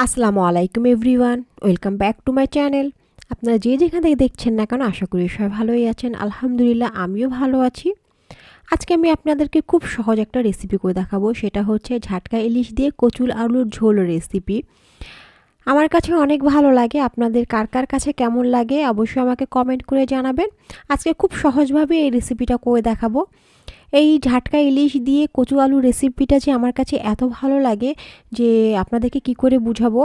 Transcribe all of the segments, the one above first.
আসসালামু আলাইকুম everyone, welcome back to my channel. আপনারা যে যেখান থেকে দেখছেন না কেন, আশা করি সবাই ভালোই আছেন। আলহামদুলিল্লাহ, আমিও ভালো আছি। আজকে আমি আপনাদেরকে খুব সহজ একটা রেসিপি করে দেখাবো। সেটা হচ্ছে ঝাটকা ইলিশ দিয়ে কচুল আলুর ঝোল রেসিপি আমার কাছে অনেক ভালো লাগে। আপনাদের কার কার কাছে কেমন লাগে, অবশ্যই আমাকে কমেন্ট করে জানাবেন। আজকে খুব সহজভাবে এই রেসিপিটা করে দেখাবো। এই ঝাটকা ইলিশ দিয়ে কচু আলু রেসিপিটা যে আমার কাছে এত ভালো লাগে যে আপনাদেরকে কি করে বুঝাবো?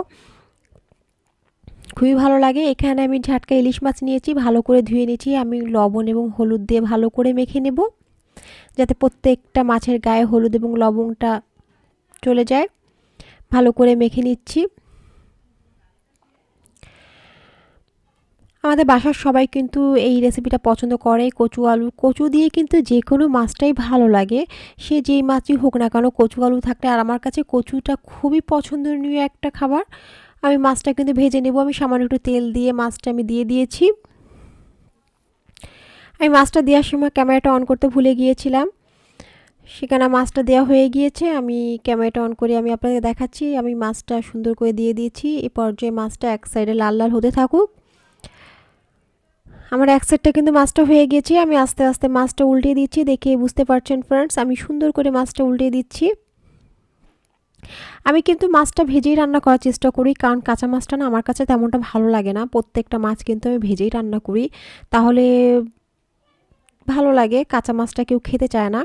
খুবই ভালো লাগে। এখানে আমি ঝাটকা ইলিশ মাছ নিয়েছি, ভালো করে ধুয়ে নিয়েছি। আমি লবণ এবং হলুদ দিয়ে ভালো করে মেখে নেব যাতে প্রত্যেকটা মাছের গায়ে হলুদ এবং লবণটা চলে যায়। ভালো করে মেখে নিচ্ছি। আমাদের বাসার সবাই কিন্তু এই রেসিপিটা পছন্দ করে, কচু আলু। কচু দিয়ে কিন্তু যে কোনো মাছটাই ভালো লাগে। সে যেই মাছই হোক না কেন, কচু আলু থাকলে আর আমার কাছে কচুটা খুবই পছন্দনীয় একটা খাবার। আমি মাছটা কিন্তু ভেজে নেব। আমি সামান্য একটু তেল দিয়ে মাছটা আমি দিয়ে দিয়েছি। আমি মাছটা দেওয়ার সময় ক্যামেরাটা অন করতে ভুলে গিয়েছিলাম। সেখানে মাছটা দেওয়া হয়ে গিয়েছে। আমি ক্যামেরাটা অন করে আমি আপনাকে দেখাচ্ছি। আমি মাছটা সুন্দর করে দিয়ে দিয়েছি। এই পর্যায়ে মাছটা এক সাইডে লাল লাল হতে থাকুক। আমার এক সাইডটা কিন্তু মাছটা হয়ে গেছে, আমি আস্তে আস্তে মাছটা উল্টে দিচ্ছি, দেখে বুঝতে পারছেন ফ্রেন্ডস আমি সুন্দর করে মাছটা উল্টে দিচ্ছি। আমি কিন্তু মাছটা ভেজেই রান্না করার চেষ্টা করি, কারণ কাঁচা মাছটা না আমার কাছে তেমনটা ভালো লাগে না। প্রত্যেকটা মাছ কিন্তু আমি ভেজেই রান্না করি, তাহলে ভালো লাগে, কাঁচা মাছটা কেউ খেতে চায় না।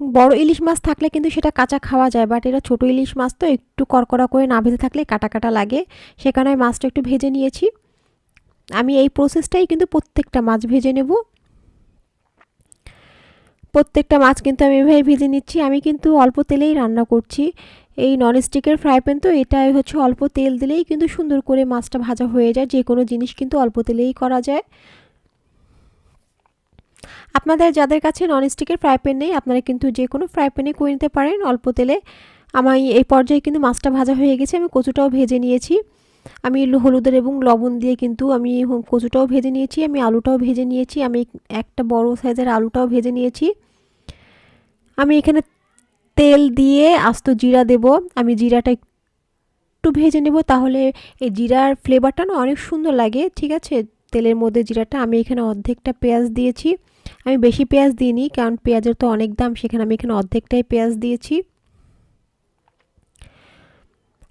বড় ইলিশ মাছ থাকলে কিন্তু সেটা কাঁচা খাওয়া যায় বাট এটা ছোটো ইলিশ মাছ তো একটু কড়কড়া করে না ভেজে থাকলে কাটা কাটা লাগে, সেখানে মাছটা একটু ভেজে নিয়েছি। আমি এই প্রসেসটাই কিন্তু প্রত্যেকটা মাছ ভেজে নেব। প্রত্যেকটা মাছ কিন্তু আমি এভাবে ভেজে নিচ্ছি। আমি কিন্তু অল্প তেলেই রান্না করছি। এই ননস্টিকের ফ্রাই প্যান তো এটাই হচ্ছে অল্প তেল দিলেই কিন্তু সুন্দর করে মাছটা ভাজা হয়ে যায়। যে কোনো জিনিস কিন্তু অল্প তেলেই করা যায়। আপনাদের, যাদের কাছে ননস্টিকের ফ্রাই প্যান নেই, আপনারা কিন্তু যে কোনো ফ্রাই প্যানে করে নিতে পারেন অল্প তেলে। আমার এই পর্যায়ে কিন্তু মাছটা ভাজা হয়ে গেছে। আমি কচুটাও ভেজে নিয়েছি। আমি হলুদের এবং লবণ দিয়ে কিন্তু আমি কচুটাও ভেজে নিয়েছি, আমি আলুটাও ভেজে নিয়েছি, আমি একটা বড় সাইজের আলুটাও ভেজে নিয়েছি। আমি এখানে তেল দিয়ে আস্ত জিরা দেব, আমি জিরাটা একটু ভেজে নেব তাহলে এই জিরার ফ্লেভারটা না অনেক সুন্দর লাগে, ঠিক আছে? তেলের মধ্যে জিরাটা আমি এখানে অর্ধেকটা পেঁয়াজ দিয়েছি। আমি বেশি পেঁয়াজ দিইনি, কারণ পেঁয়াজের তো অনেক দাম, সেখানে আমি এখানে অর্ধেকটাই পেঁয়াজ দিয়েছি।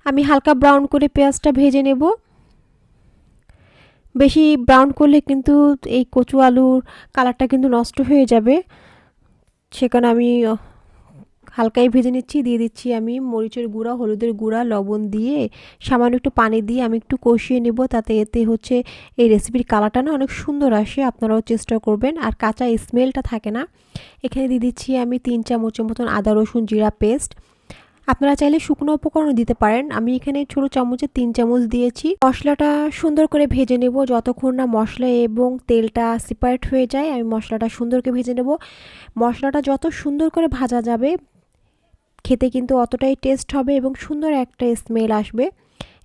আমি হালকা ব্রাউন করে পেঁয়াজটা ভেজে নেব। বেশি ব্রাউন করলে কিন্তু এই কচু আলুর কালারটা কিন্তু নষ্ট হয়ে যাবে। সেখানে আমি হালকাই ভেজে নিচ্ছি, দিয়ে দিচ্ছি আমি মরিচের গুঁড়া, হলুদের গুঁড়া, লবণ দিয়ে সামান্য একটু পানি দিয়ে আমি একটু কষিয়ে নেব। তাতে এতে হচ্ছে এই রেসিপির কালারটা না অনেক সুন্দর আসে, আপনারাও চেষ্টা করবেন। আর কাঁচা স্মেলটা থাকে না। এখানে দিয়ে দিচ্ছি আমি তিন চামচের মতন আদা, রসুন, জিরা পেস্ট আপনারা চাইলে শুকনো উপকরণ দিতে পারেন। আমি এখানে ছোটো চামচে তিন চামচ দিয়েছি। মশলাটা সুন্দর করে ভেজে নেব। যতক্ষণ না মশলা এবং তেলটা সেপারেট হয়ে যায়, আমি মশলাটা সুন্দর করে ভেজে নেব। মশলাটা যত সুন্দর করে ভাজা যাবে, খেতে কিন্তু অতটাই টেস্ট হবে এবং সুন্দর একটা স্মেল আসবে।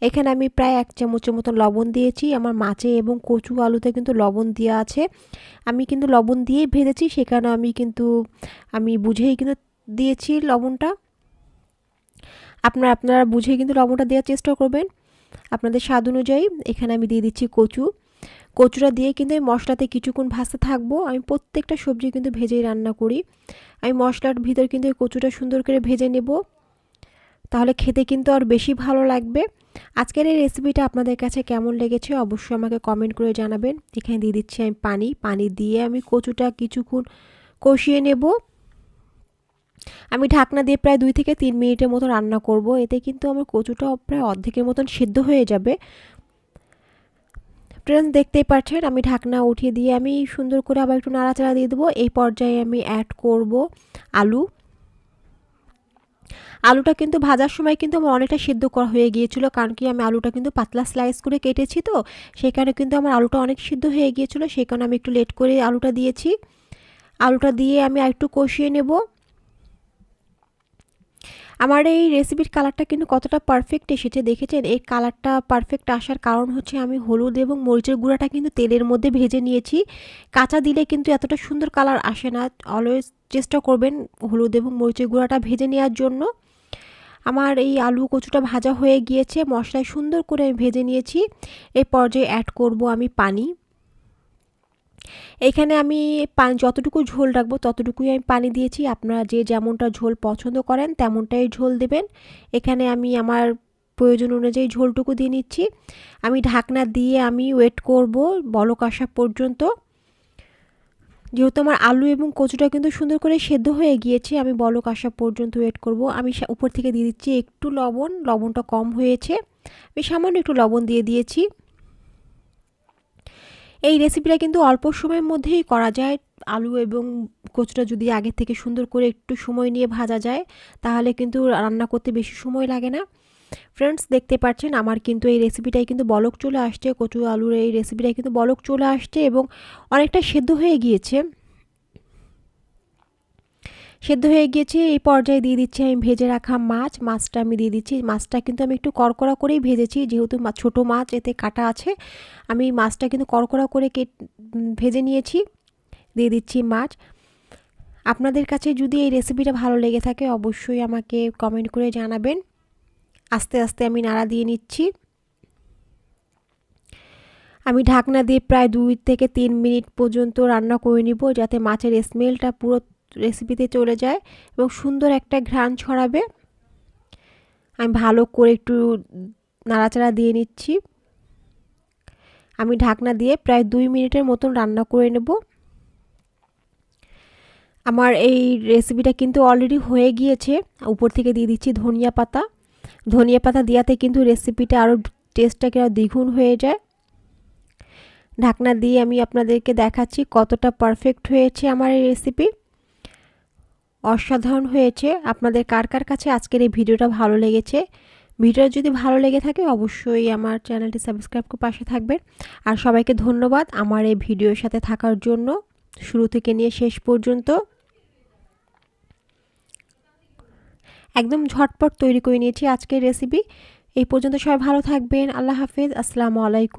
এখানে আমি প্রায় এক চামচের মতো লবণ দিয়েছি। আমার মাছে এবং কচু আলুতে কিন্তু লবণ দেওয়া আছে। আমি কিন্তু লবণ দিয়েই ভেজেছি, সেখানে আমি কিন্তু, আমি বুঝেই কিন্তু দিয়েছি লবণটা। আপনারা আপনারা বুঝে কিন্তু লবণটা দেওয়ার চেষ্টা করবেন। আপনাদের স্বাদ অনুযায়ী এখানে আমি দিয়ে দিচ্ছি কচু। কচুটা দিয়ে কিন্তু আমি মশলাতে কিছুক্ষণ ভাজতে থাকব। আমি প্রত্যেকটা সবজি কিন্তু ভেজেই রান্না করি। আমি মশলার ভিতর কিন্তু এই কচুটা সুন্দর করে ভেজে নেব। তাহলে খেতে কিন্তু আর বেশি ভালো লাগবে। আজকের এই রেসিপিটা আপনাদের কাছে কেমন লেগেছে অবশ্যই আমাকে কমেন্ট করে জানাবেন। এখানে দিয়ে দিচ্ছি আমি পানি। পানি দিয়ে আমি কচুটা কিছুক্ষণ কষিয়ে নেব। আমি ঢাকনা দিয়ে প্রায় দুই থেকে তিন মিনিটের মতো রান্না করব। এতে কিন্তু আমার কচুটা প্রায় অর্ধেকের মতন সিদ্ধ হয়ে যাবে। ফ্রেন্ডস দেখতেই পাচ্ছেন, আমি ঢাকনা উঠিয়ে দিয়ে আমি সুন্দর করে আবার একটু নাড়াচাড়া দিয়ে দেবো। এই পর্যায়ে আমি অ্যাড করব আলু। আলুটা কিন্তু ভাজার সময় কিন্তু আমার অনেকটা সিদ্ধ করা হয়ে গিয়েছিল, কারণ কি আমি আলুটা কিন্তু পাতলা স্লাইস করে কেটেছি তো। সেখানে কিন্তু আমার আলুটা অনেক সিদ্ধ হয়ে গিয়েছিল, সেই কারণে আমি একটু লেট করে আলুটা দিয়েছি। আলুটা দিয়ে আমি একটু কষিয়ে নেব। আমার এই রেসিপির কালারটা কিন্তু কতটা পারফেক্ট এসেছে দেখেছেন? এই কালারটা পারফেক্ট আসার কারণ হচ্ছে আমি হলুদ এবং মরিচের গুঁড়াটা কিন্তু তেলের মধ্যে ভেজে নিয়েছি। কাঁচা দিলে কিন্তু এতটা সুন্দর কালার আসে না। অলওয়েজ চেষ্টা করবেন হলুদ এবং মরিচের গুঁড়াটা ভেজে নেওয়ার জন্য। আমার এই আলু কচুটা ভাজা হয়ে গিয়েছে। মশলায় সুন্দর করে আমি ভেজে নিয়েছি। এই পর্যায়ে অ্যাড করব আমি পানি। এখানে আমি পানি, যতটুকু ঝোল রাখব ততটুকুই আমি পানি দিয়েছি। আপনারা যে যেমনটা ঝোল পছন্দ করেন তেমনটাই ঝোল দেবেন। এখানে আমি আমার প্রয়োজন অনুযায়ী ঝোলটুকু দিয়ে নিচ্ছি। আমি ঢাকনা দিয়ে আমি ওয়েট করব বলক আসা পর্যন্ত। যেহেতু আমার আলু এবং কচুটা কিন্তু সুন্দর করে সেদ্ধ হয়ে গিয়েছে, আমি বলক আসা পর্যন্ত ওয়েট করব। আমি উপর থেকে দিয়ে দিচ্ছি একটু লবণ। লবণটা কম হয়েছে। আমি সামান্য একটু লবণ দিয়ে দিয়েছি। এই রেসিপিটা কিন্তু অল্প সময়ের মধ্যেই করা যায়। আলু এবং কচুটা যদি আগে থেকে সুন্দর করে একটু সময় নিয়ে ভাজা যায়, তাহলে কিন্তু রান্না করতে বেশি সময় লাগে না। ফ্রেন্ডস দেখতে পাচ্ছেন আমার কিন্তু এই রেসিপিটাই কিন্তু বলক চলে আসছে। কচু, আলুর এই রেসিপিটাই কিন্তু বলক চলে আসছে এবং অনেকটা সেদ্ধ হয়ে গিয়েছে। সেদ্ধ হয়ে গিয়েছে, এই পর্যায়ে দিয়ে দিচ্ছি আমি ভেজে রাখা মাছ। মাছটা আমি দিয়ে দিচ্ছি। মাছটা কিন্তু আমি একটু কড়কড়া করেই ভেজেছি, যেহেতু ছোটো মাছ, এতে কাটা আছে। আমি মাছটা কিন্তু কড়কড়া করে ভেজে নিয়েছি। দিয়ে দিচ্ছি মাছ। আপনাদের কাছে যদি এই রেসিপিটা ভালো লেগে থাকে, অবশ্যই আমাকে কমেন্ট করে জানাবেন। আস্তে আস্তে আমি নাড়া দিয়ে নিচ্ছি। আমি ঢাকনা দিয়ে প্রায় দুই থেকে তিন মিনিট পর্যন্ত রান্না করে নিব, যাতে মাছের স্মেলটা পুরো রেসিপিতে চলে যায় এবং সুন্দর একটা ঘ্রাণ ছড়াবে। আমি ভালো করে একটু নাড়াচাড়া দিয়ে নিচ্ছি। আমি ঢাকনা দিয়ে প্রায় দুই মিনিটের মতন রান্না করে নেব। আমার এই রেসিপিটা কিন্তু অলরেডি হয়ে গিয়েছে। উপর থেকে দিয়ে দিচ্ছি ধনিয়া পাতা। ধনিয়া পাতা দেওয়াতে কিন্তু রেসিপিটা আরও টেস্টটাকে আরও দ্বিগুণ হয়ে যায়। ঢাকনা দিয়ে আমি আপনাদেরকে দেখাচ্ছি কতটা পারফেক্ট হয়েছে আমার এই রেসিপি অসাধারণ হয়েছে। আপনাদের কার কার কাছে আজকের এই ভিডিওটা ভালো লেগেছে? ভিডিওটা যদি ভালো লেগে থাকে, অবশ্যই আমার চ্যানেলটি সাবস্ক্রাইব করে পাশে থাকবেন। আর সবাইকে ধন্যবাদ আমার এই ভিডিওর সাথে থাকার জন্য। শুরু থেকে নিয়ে শেষ পর্যন্ত একদম ঝটপট তৈরি করে নিয়েছি আজকের রেসিপি এই পর্যন্ত সবাই ভালো থাকবেন। আল্লাহ হাফিজ। আসসালামু আলাইকুম।